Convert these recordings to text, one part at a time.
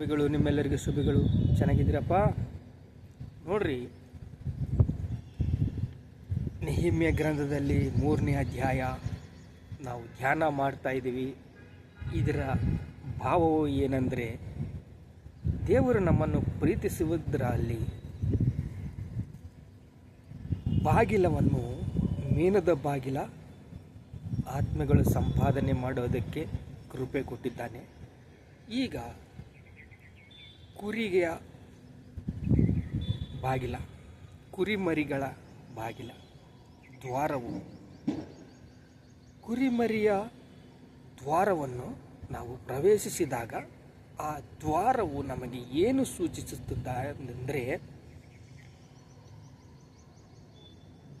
ಶುಭಿಗಳು, ನಿಮ್ಮೆಲ್ಲರಿಗೂ ಶುಭಗಳು. ಚೆನ್ನಾಗಿದ್ದೀರಪ್ಪ? ನೋಡ್ರಿ. ನಿಹಿಮ್ಯ ಗ್ರಂಥದಲ್ಲಿ ಮೂರನೇ ಅಧ್ಯಾಯ ನಾವು ಧ್ಯಾನ ಮಾಡ್ತಾ ಇದ್ದೀವಿ. ಇದರ ಭಾವವು ಏನಂದರೆ, ದೇವರು ನಮ್ಮನ್ನು ಪ್ರೀತಿಸುವುದರಲ್ಲಿ ಬಾಗಿಲವನ್ನು ಮೀನದ ಬಾಗಿಲ, ಆತ್ಮಗಳು ಸಂಪಾದನೆ ಮಾಡೋದಕ್ಕೆ ಕೃಪೆ ಕೊಟ್ಟಿದ್ದಾನೆ. ಈಗ ಕುರಿಗೆಯ ಬಾಗಿಲ, ಕುರಿಮರಿಗಳ ಬಾಗಿಲ, ದ್ವಾರವು. ಕುರಿಮರಿಯ ದ್ವಾರವನ್ನು ನಾವು ಪ್ರವೇಶಿಸಿದಾಗ ಆ ದ್ವಾರವು ನಮಗೆ ಏನು ಸೂಚಿಸುತ್ತದೆ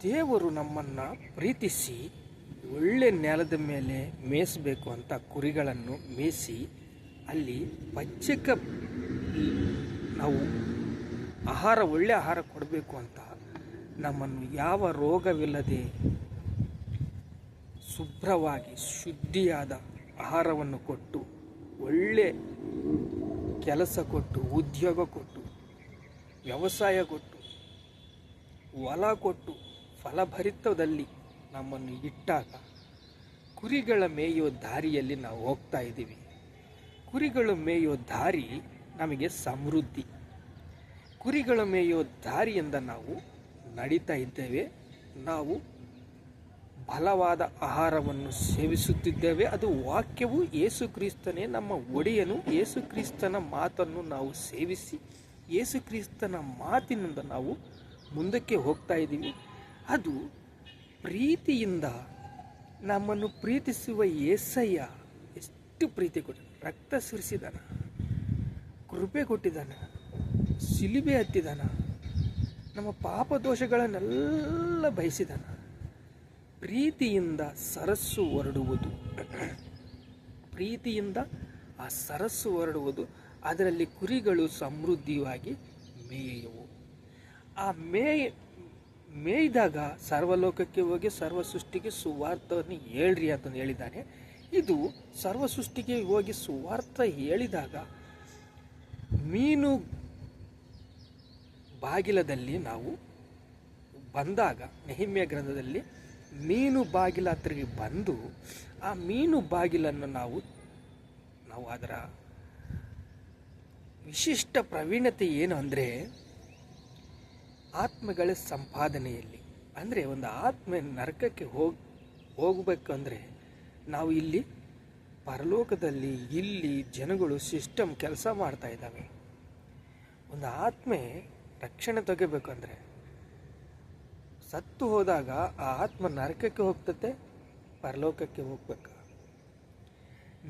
ದೇವರು ನಮ್ಮನ್ನು ಪ್ರೀತಿಸಿ ಒಳ್ಳೆ ನೆಲದ ಮೇಲೆ ಮೇಯಿಸಬೇಕು ಅಂತ ಕುರಿಗಳನ್ನು ಮೇಯಿಸಿ ಅಲ್ಲಿ ಪಚ್ಚಕ ನಾವು ಆಹಾರ, ಒಳ್ಳೆ ಆಹಾರ ಕೊಡಬೇಕು ಅಂತ ನಮ್ಮನ್ನು ಯಾವ ರೋಗವಿಲ್ಲದೆ ಶುಭ್ರವಾಗಿ, ಶುದ್ಧಿಯಾದ ಆಹಾರವನ್ನು ಕೊಟ್ಟು, ಒಳ್ಳೆ ಕೆಲಸ ಕೊಟ್ಟು, ಉದ್ಯೋಗ ಕೊಟ್ಟು, ವ್ಯವಸಾಯ ಕೊಟ್ಟು, ಹೊಲ ಕೊಟ್ಟು, ಫಲಭರಿತದಲ್ಲಿ ನಮ್ಮನ್ನು ಇಟ್ಟಾಗ ಕುರಿಗಳ ಮೇಯೋ ದಾರಿಯಲ್ಲಿ ನಾವು ಹೋಗ್ತಾ ಇದ್ದೀವಿ. ಕುರಿಗಳು ಮೇಯೋ ದಾರಿ ನಮಗೆ ಸಮೃದ್ಧಿ. ಕುರಿಗಳ ಮೇಯೋ ದಾರಿಯಿಂದ ನಾವು ನಡೀತಾ ಇದ್ದೇವೆ. ನಾವು ಬಲವಾದ ಆಹಾರವನ್ನು ಸೇವಿಸುತ್ತಿದ್ದೇವೆ. ಅದು ವಾಕ್ಯವು ಯೇಸು ಕ್ರಿಸ್ತನೇ ನಮ್ಮ ಒಡೆಯನು. ಯೇಸು ಕ್ರಿಸ್ತನ ಮಾತನ್ನು ನಾವು ಸೇವಿಸಿ, ಯೇಸು ಕ್ರಿಸ್ತನ ಮಾತಿನಿಂದ ನಾವು ಮುಂದಕ್ಕೆ ಹೋಗ್ತಾ ಇದ್ದೀವಿ. ಅದು ಪ್ರೀತಿಯಿಂದ ನಮ್ಮನ್ನು ಪ್ರೀತಿಸುವ ಏಸಯ್ಯ ಎಷ್ಟು ಪ್ರೀತಿ ಕೊಟ್ಟ ರಕ್ತ ಸುರಿಸಿದಾನ ಕೃಪೆ ಕೊಟ್ಟಿದ್ದಾನೆ, ಸಿಲಿಬೆ ಹತ್ತಿದಾನ, ನಮ್ಮ ಪಾಪ ದೋಷಗಳನ್ನೆಲ್ಲ ಬಯಸಿದಾನ. ಪ್ರೀತಿಯಿಂದ ಸರಸ್ಸು ಹೊರಡುವುದು. ಪ್ರೀತಿಯಿಂದ ಆ ಸರಸ್ಸು ಹೊರಡುವುದು, ಅದರಲ್ಲಿ ಕುರಿಗಳು ಸಮೃದ್ಧಿಯಾಗಿ ಮೇಯುವು. ಆ ಮೇಯ್, ಮೇಯ್ದಾಗ ಸರ್ವಲೋಕಕ್ಕೆ ಹೋಗಿ ಸರ್ವ ಸೃಷ್ಟಿಗೆ ಸುವಾರ್ಥವನ್ನು ಹೇಳ್ರಿ ಅಂತಂದು ಹೇಳಿದ್ದಾನೆ. ಇದು ಸರ್ವ ಸೃಷ್ಟಿಗೆ ಹೋಗಿ ಸುವಾರ್ಥ ಹೇಳಿದಾಗ ಮೀನು ಬಾಗಿಲದಲ್ಲಿ ನಾವು ಬಂದಾಗ, ನೆಹಿಮ್ಯ ಗ್ರಂಥದಲ್ಲಿ ಮೀನು ಬಾಗಿಲ ಬಂದು ಆ ಮೀನು ಬಾಗಿಲನ್ನು ನಾವು ನಾವು ಅದರ ವಿಶಿಷ್ಟ ಪ್ರವೀಣತೆ ಏನು ಅಂದರೆ ಆತ್ಮಗಳ ಸಂಪಾದನೆಯಲ್ಲಿ. ಅಂದರೆ ಒಂದು ಆತ್ಮ ನರಕಕ್ಕೆ ಹೋಗಿ, ಹೋಗಬೇಕು ಅಂದರೆ ನಾವು ಇಲ್ಲಿ ಪರಲೋಕದಲ್ಲಿ ಇಲ್ಲಿ ಜನಗಳು ಸಿಸ್ಟಮ್ ಕೆಲಸ ಮಾಡ್ತಾ ಇದ್ದಾವೆ. ಒಂದು ಆತ್ಮೆ ರಕ್ಷಣೆ ತೆಗೆಬೇಕಂದ್ರೆ ಸತ್ತು ಹೋದಾಗ ಆ ಆತ್ಮ ನರಕಕ್ಕೆ ಹೋಗ್ತತೆ, ಪರಲೋಕಕ್ಕೆ ಹೋಗ್ಬೇಕು.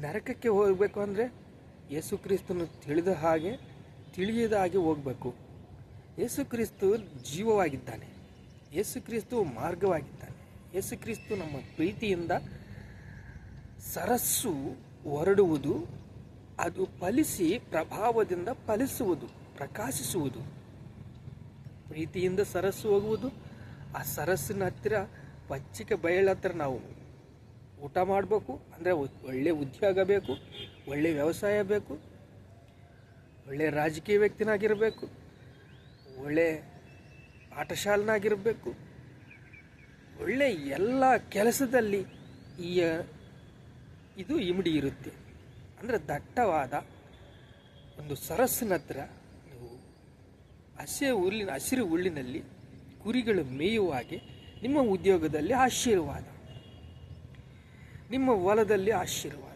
ನರಕಕ್ಕೆ ಹೋಗಬೇಕು ಅಂದರೆ ಯೇಸು ಕ್ರಿಸ್ತನು ತಿಳಿದ ಹಾಗೆ, ತಿಳಿಯದ ಹಾಗೆ ಹೋಗಬೇಕು. ಯೇಸು ಕ್ರಿಸ್ತು ಜೀವವಾಗಿದ್ದಾನೆ. ಯೇಸು ಕ್ರಿಸ್ತು ಮಾರ್ಗವಾಗಿದ್ದಾನೆ. ಯೇಸು ಕ್ರಿಸ್ತು ನಮ್ಮ ಪ್ರೀತಿಯಿಂದ ಸರಸ್ಸು ಹೊರಡುವುದು ಅದು ಫಲಿಸಿ ಪ್ರಭಾವದಿಂದ ಫಲಿಸುವುದು, ಪ್ರಕಾಶಿಸುವುದು. ಪ್ರೀತಿಯಿಂದ ಸರಸ್ಸು ಹೋಗುವುದು, ಆ ಸರಸ್ಸಿನ ಹತ್ತಿರ ಪಚ್ಚಿಕೆ ಹತ್ರ ನಾವು ಊಟ ಮಾಡಬೇಕು, ಅಂದರೆ ಒಳ್ಳೆ ಉದ್ಯೋಗ ಬೇಕು, ಒಳ್ಳೆ ವ್ಯವಸಾಯ ಬೇಕು, ಒಳ್ಳೆ ರಾಜಕೀಯ ವ್ಯಕ್ತಿನಾಗಿರಬೇಕು, ಒಳ್ಳೆ ಪಾಠಶಾಲನಾಗಿರಬೇಕು. ಒಳ್ಳೆ ಎಲ್ಲ ಕೆಲಸದಲ್ಲಿ ಈ ಇದು ಇಮಿಡಿ ಇರುತ್ತೆ. ಅಂದರೆ ದಟ್ಟವಾದ ಒಂದು ಸರಸ್ಸಿನ ಹತ್ರ ನೀವು ಹಸಿ ಹುಲ್ಲಿನ, ಹಸಿರು ಹುಲ್ಲಿನಲ್ಲಿ ಕುರಿಗಳು ಮೇಯುವ ಹಾಗೆ ನಿಮ್ಮ ಉದ್ಯೋಗದಲ್ಲಿ ಆಶೀರ್ವಾದ. ನಿಮ್ಮ ಹೊಲದಲ್ಲಿ ಆಶೀರ್ವಾದ.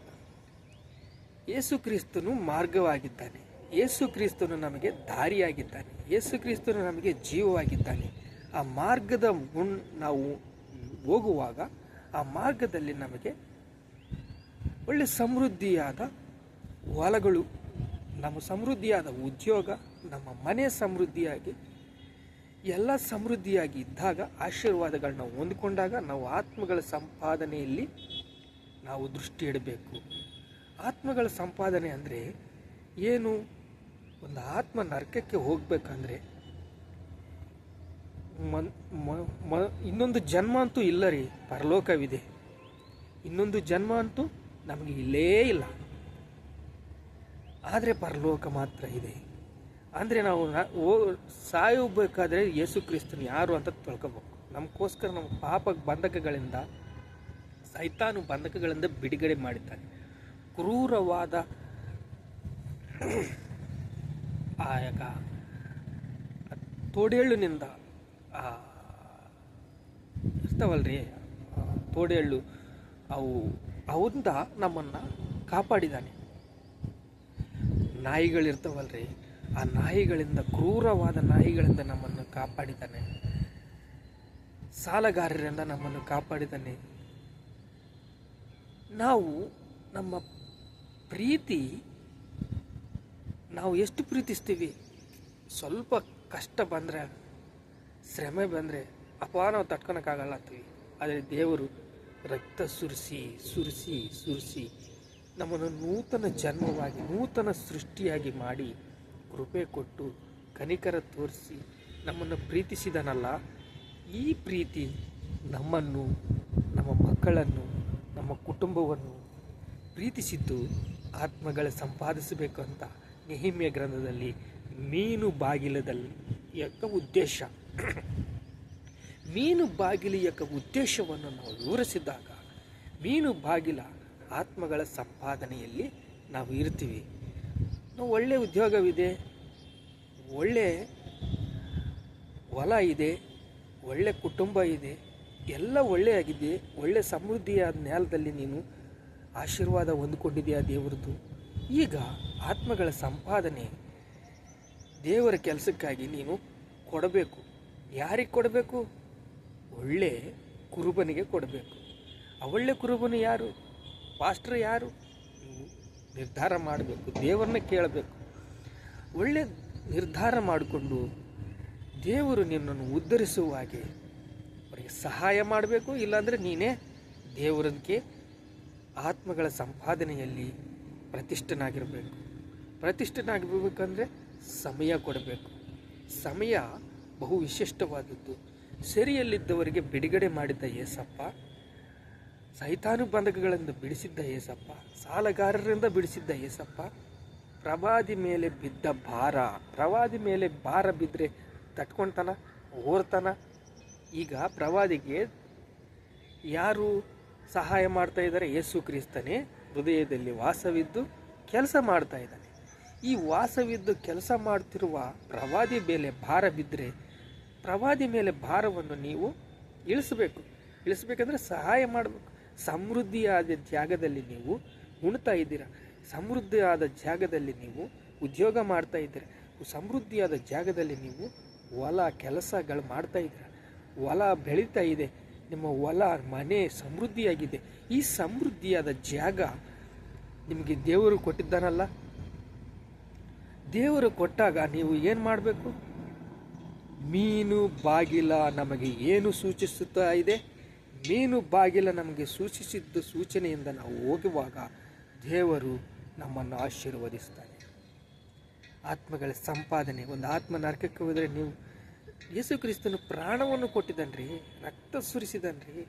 ಯೇಸು ಕ್ರಿಸ್ತನು ಮಾರ್ಗವಾಗಿದ್ದಾನೆ. ಯೇಸು ಕ್ರಿಸ್ತನು ನಮಗೆ ದಾರಿಯಾಗಿದ್ದಾನೆ. ಯೇಸು ಕ್ರಿಸ್ತನು ನಮಗೆ ಜೀವವಾಗಿದ್ದಾನೆ. ಆ ಮಾರ್ಗದ ಮುನ್ ನಾವು ಹೋಗುವಾಗ ಆ ಮಾರ್ಗದಲ್ಲಿ ನಮಗೆ ಒಳ್ಳೆ ಸಮೃದ್ಧಿಯಾದ ಹೊಲಗಳು, ನಮ್ಮ ಸಮೃದ್ಧಿಯಾದ ಉದ್ಯೋಗ, ನಮ್ಮ ಮನೆ ಸಮೃದ್ಧಿಯಾಗಿ, ಎಲ್ಲ ಸಮೃದ್ಧಿಯಾಗಿ ಇದ್ದಾಗ, ಆಶೀರ್ವಾದಗಳನ್ನ ಹೊಂದಿಕೊಂಡಾಗ ನಾವು ಆತ್ಮಗಳ ಸಂಪಾದನೆಯಲ್ಲಿ ನಾವು ದೃಷ್ಟಿ ಇಡಬೇಕು. ಆತ್ಮಗಳ ಸಂಪಾದನೆ ಅಂದರೆ ಏನು? ಒಂದು ಆತ್ಮ ನರಕಕ್ಕೆ ಹೋಗಬೇಕಂದ್ರೆ ಮನ್, ಮ- ಇನ್ನೊಂದು ಜನ್ಮ ಅಂತೂ ಇಲ್ಲ ರೀ, ಪರಲೋಕವಿದೆ. ಇನ್ನೊಂದು ಜನ್ಮ ಅಂತೂ ನಮಗೆ ಇಲ್ಲೇ ಇಲ್ಲ. ಆದರೆ ಪರಲೋಕ ಮಾತ್ರ ಇದೆ. ಅಂದರೆ ನಾವು ಓ- ಸಾಯಬೇಕಾದ್ರೆ ಯೇಸು ಕ್ರಿಸ್ತನ್ ಯಾರು ಅಂತ ತಿಳ್ಕೊಬೇಕು. ನಮಗೋಸ್ಕರ ನಮ್ಮ ಪಾಪ ಬಂಧಕಗಳಿಂದ ಸೈತಾನು ಬಂಧಕಗಳಿಂದ ಬಿಡುಗಡೆ ಮಾಡಿದ್ದಾನೆ. ಕ್ರೂರವಾದ ಆಯಕ ತೋಡೆಳ್ಳಿನಿಂದ ತೋಡೇಳುನಿಂದ ಆ, ಇರ್ತಾವಲ್ರಿ ಆ, ತೋಡೇಳು ಅವು ಅವಿಂದ ನಮ್ಮನ್ನು ಕಾಪಾಡಿದ್ದಾನೆ ನಾಯಿಗಳಿರ್ತಾವಲ್ರಿ, ಆ ನಾಯಿಗಳಿಂದ, ಕ್ರೂರವಾದ ನಾಯಿಗಳಿಂದ ನಮ್ಮನ್ನು ಕಾಪಾಡಿದ್ದಾನೆ ಸಾಲಗಾರರಿಂದ ನಮ್ಮನ್ನು ಕಾಪಾಡಿದ್ದಾನೆ ನಾವು ನಮ್ಮ ಪ್ರೀತಿ, ನಾವು ಎಷ್ಟು ಪ್ರೀತಿಸ್ತೀವಿ? ಸ್ವಲ್ಪ ಕಷ್ಟ ಬಂದರೆ, ಶ್ರಮೆ ಬಂದರೆ ಅಪ ನಾವು ತಟ್ಕೊಳಕ್ಕಾಗಲ್ಲ ಅಂತೀವಿ ಆದರೆ ದೇವರು ರಕ್ತ ಸುರಿಸಿ ಸುರಿಸಿ ಸುರಿಸಿ ನಮ್ಮನ್ನು ನೂತನ ಜನ್ಮವಾಗಿ, ನೂತನ ಸೃಷ್ಟಿಯಾಗಿ ಮಾಡಿ ಕೃಪೆ ಕೊಟ್ಟು ಕನಿಕರ ತೋರಿಸಿ ನಮ್ಮನ್ನು ಪ್ರೀತಿಸಿದನಲ್ಲ, ಈ ಪ್ರೀತಿ ನಮ್ಮನ್ನು, ನಮ್ಮ ಮಕ್ಕಳನ್ನು, ನಮ್ಮ ಕುಟುಂಬವನ್ನು ಪ್ರೀತಿಸಿದ್ದು ಆತ್ಮಗಳ ಸಂಪಾದಿಸಬೇಕು ಅಂತ ನೆಹಿಮ್ಯ ಗ್ರಂಥದಲ್ಲಿ ಮೀನು ಬಾಗಿಲದಲ್ಲಿ ಯಾಕ ಉದ್ದೇಶ. ಮೀನು ಬಾಗಿಲಿಯ ಉದ್ದೇಶವನ್ನು ನಾವು ವಿವರಿಸಿದಾಗ, ಮೀನು ಬಾಗಿಲ ಆತ್ಮಗಳ ಸಂಪಾದನೆಯಲ್ಲಿ ನಾವು ಇರ್ತೀವಿ ನಾವು ಒಳ್ಳೆಯ ಉದ್ಯೋಗವಿದೆ, ಒಳ್ಳೆ ಹೊಲ ಇದೆ, ಒಳ್ಳೆ ಕುಟುಂಬ ಇದೆ, ಎಲ್ಲ ಒಳ್ಳೆಯಾಗಿದೆ, ಒಳ್ಳೆ ಸಮೃದ್ಧಿಯಾದ ನೆಲದಲ್ಲಿ ನೀನು ಆಶೀರ್ವಾದ ಹೊಂದ್ಕೊಂಡಿದೆಯಾ ದೇವರದ್ದು ಈಗ ಆತ್ಮಗಳ ಸಂಪಾದನೆ ದೇವರ ಕೆಲಸಕ್ಕಾಗಿ ನೀನು ಕೊಡಬೇಕು. ಯಾರಿಗೆ ಕೊಡಬೇಕು? ಒಳ್ಳೆ ಕುರುಬನಿಗೆ ಕೊಡಬೇಕು. ಆ ಒಳ್ಳೆ ಕುರುಬನು ಯಾರು? ಪಾಸ್ಟ್ರ್ ಯಾರು? ನಿರ್ಧಾರ ಮಾಡಬೇಕು, ದೇವರನ್ನ ಕೇಳಬೇಕು. ಒಳ್ಳೆ ನಿರ್ಧಾರ ಮಾಡಿಕೊಂಡು ದೇವರು ನಿನ್ನನ್ನು ಉದ್ಧರಿಸುವ ಹಾಗೆ ಅವರಿಗೆ ಸಹಾಯ ಮಾಡಬೇಕು, ಇಲ್ಲಾಂದರೆ ನೀನೇ ದೇವರಕ್ಕೆ ಆತ್ಮಗಳ ಸಂಪಾದನೆಯಲ್ಲಿ ಪ್ರತಿಷ್ಠನಾಗಿರಬೇಕು. ಪ್ರತಿಷ್ಠನಾಗಿರಬೇಕಂದ್ರೆ ಸಮಯ ಕೊಡಬೇಕು. ಸಮಯ ಬಹು ವಿಶಿಷ್ಟವಾದದ್ದು. ಸೆರೆಯಲ್ಲಿದ್ದವರಿಗೆ ಬಿಡುಗಡೆ ಮಾಡಿದ್ದ ಏಸಪ್ಪ, ಸೈತಾನು ಬಂಧಕಗಳಿಂದ ಬಿಡಿಸಿದ್ದ ಏಸಪ್ಪ, ಸಾಲಗಾರರಿಂದ ಬಿಡಿಸಿದ್ದ ಏಸಪ್ಪ, ಪ್ರವಾದಿ ಮೇಲೆ ಬಿದ್ದ ಭಾರ, ಪ್ರವಾದಿ ಮೇಲೆ ಭಾರ ಬಿದ್ದರೆ ತಟ್ಕೊಳ್ತಾನ ಓರ್ತಾನ ಈಗ ಪ್ರವಾದಿಗೆ ಯಾರು ಸಹಾಯ ಮಾಡ್ತಾ ಇದ್ದಾರೆ? ಯೇಸು ಕ್ರಿಸ್ತನೇ. ಹೃದಯದಲ್ಲಿ ವಾಸವಿದ್ದು ಕೆಲಸ ಮಾಡ್ತಾ ಇದ್ದಾನೆ. ಈ ವಾಸವಿದ್ದು ಕೆಲಸ ಮಾಡ್ತಿರುವ ಪ್ರವಾದಿ ಮೇಲೆ ಭಾರ ಬಿದ್ದರೆ ಪ್ರವಾದಿ ಮೇಲೆ ಭಾರವನ್ನು ನೀವು ಇಳಿಸಬೇಕು. ಇಳಿಸ್ಬೇಕಂದ್ರೆ ಸಹಾಯ ಮಾಡಬೇಕು. ಸಮೃದ್ಧಿಯಾದ ಜಾಗದಲ್ಲಿ ನೀವು ಉಣ್ತಾ ಇದ್ದೀರಾ? ಸಮೃದ್ಧಿಯಾದ ಜಾಗದಲ್ಲಿ ನೀವು ಉದ್ಯೋಗ ಮಾಡ್ತಾ ಇದ್ದೀರಾ? ಸಮೃದ್ಧಿಯಾದ ಜಾಗದಲ್ಲಿ ನೀವು ಹೊಲ ಕೆಲಸಗಳು ಮಾಡ್ತಾ ಇದ್ದೀರ? ಹೊಲ ಬೆಳೀತಾ ಇದೆ. ನಿಮ್ಮ ಹೊಲ, ಮನೆ ಸಮೃದ್ಧಿಯಾಗಿದೆ. ಈ ಸಮೃದ್ಧಿಯಾದ ಜಾಗ ನಿಮಗೆ ದೇವರು ಕೊಟ್ಟಿದ್ದಾನಲ್ಲ? ದೇವರು ಕೊಟ್ಟಾಗ ನೀವು ಏನು ಮಾಡಬೇಕು? ಮೀನು ಬಾಗಿಲ ನಮಗೆ ಏನು ಸೂಚಿಸುತ್ತಾ ಇದೆ? ಮೀನು ಬಾಗಿಲ ನಮಗೆ ಸೂಚಿಸಿದ್ದ ಸೂಚನೆಯಿಂದ ನಾವು ಹೋಗುವಾಗ ದೇವರು ನಮ್ಮನ್ನು ಆಶೀರ್ವದಿಸ್ತಾನೆ ಆತ್ಮಗಳ ಸಂಪಾದನೆ, ಒಂದು ಆತ್ಮ ನರಕಕ್ಕೆ ಹೋದರೆ ನೀವು ಯೇಸು ಕ್ರಿಸ್ತನು ಪ್ರಾಣವನ್ನು ಕೊಟ್ಟಿದ್ದನ್ರಿ, ರಕ್ತ ಸುರಿಸಿದನ್ರಿ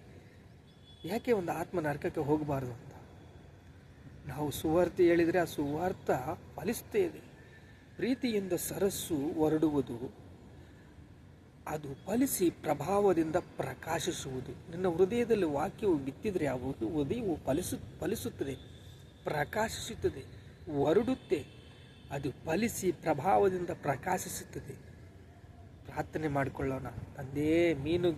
ಯಾಕೆ ಒಂದು ಆತ್ಮ ನರಕಕ್ಕೆ ಹೋಗಬಾರ್ದು ಅಂತ? ನಾವು ಸುವಾರ್ತೆ ಹೇಳಿದರೆ ಆ ಸುವಾರ್ಥ ಫಲಿಸ್ತೇ ಇದೆ. ಪ್ರೀತಿಯಿಂದ ಸರಸ್ಸು ಹೊರಡುವುದು ಅದು ಫಲಿಸಿ ಪ್ರಭಾವದಿಂದ ಪ್ರಕಾಶಿಸುವುದು. ನಿನ್ನ ಹೃದಯದಲ್ಲಿ ವಾಕ್ಯವು ಬಿತ್ತಿದರೆ ಆ ಹೃದಯವು ಫಲಿಸು ಫಲಿಸುತ್ತದೆ, ಪ್ರಕಾಶಿಸುತ್ತದೆ, ಹೊರಡುತ್ತೆ. ಅದು ಫಲಿಸಿ ಪ್ರಭಾವದಿಂದ ಪ್ರಕಾಶಿಸುತ್ತದೆ. ಪ್ರಾರ್ಥನೆ ಮಾಡಿಕೊಳ್ಳೋಣ. ತಂದೇ, ಮೀನು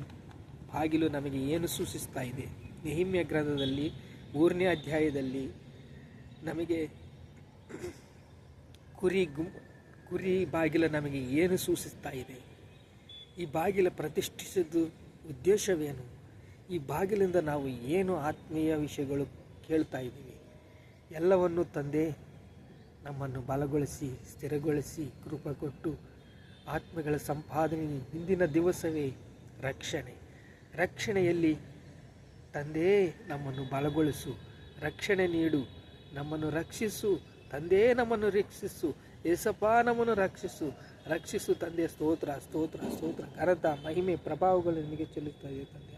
ಬಾಗಿಲು ನಮಗೆ ಏನು ಸೂಚಿಸ್ತಾ ಇದೆ? ನೆಹಿಮ್ಯ ಗ್ರಂಥದಲ್ಲಿ ಮೂರನೇ ಅಧ್ಯಾಯದಲ್ಲಿ ನಮಗೆ ಕುರಿ ಗುಂ ಕುರಿ ಬಾಗಿಲು ನಮಗೆ ಏನು ಸೂಚಿಸ್ತಾ ಇದೆ? ಈ ಬಾಗಿಲ ಪ್ರತಿಷ್ಠಿಸಿದ್ದು ಉದ್ದೇಶವೇನು? ಈ ಬಾಗಿಲಿಂದ ನಾವು ಏನು ಆತ್ಮೀಯ ವಿಷಯಗಳು ಕೇಳ್ತಾ ಇದ್ದೀವಿ? ಎಲ್ಲವನ್ನು ತಂದೆ ನಮ್ಮನ್ನು ಬಲಗೊಳಿಸಿ, ಸ್ಥಿರಗೊಳಿಸಿ, ಕೃಪ ಕೊಟ್ಟು ಆತ್ಮಗಳ ಸಂಪಾದನೆ ಹಿಂದಿನ ದಿವಸವೇ ರಕ್ಷಣೆ. ರಕ್ಷಣೆಯಲ್ಲಿ ತಂದೆ ನಮ್ಮನ್ನು ಬಲಗೊಳಿಸು, ರಕ್ಷಣೆ ನೀಡು, ನಮ್ಮನ್ನು ರಕ್ಷಿಸು, ತಂದೆ ನಮ್ಮನ್ನು ರಕ್ಷಿಸು ಯೇಸಪ್ಪ ನಮ್ಮನ್ನು ರಕ್ಷಿಸು ರಕ್ಷಿಸು ತಂದೆ ಸ್ತೋತ್ರ ಸ್ತೋತ್ರ ಸ್ತೋತ್ರ ಕರತ ಮಹಿಮೆ ಪ್ರಭಾವಗಳು ನಿನಗೆ ಚೆಲ್ಲುತ್ತಾ ಇದೆ ತಂದೆ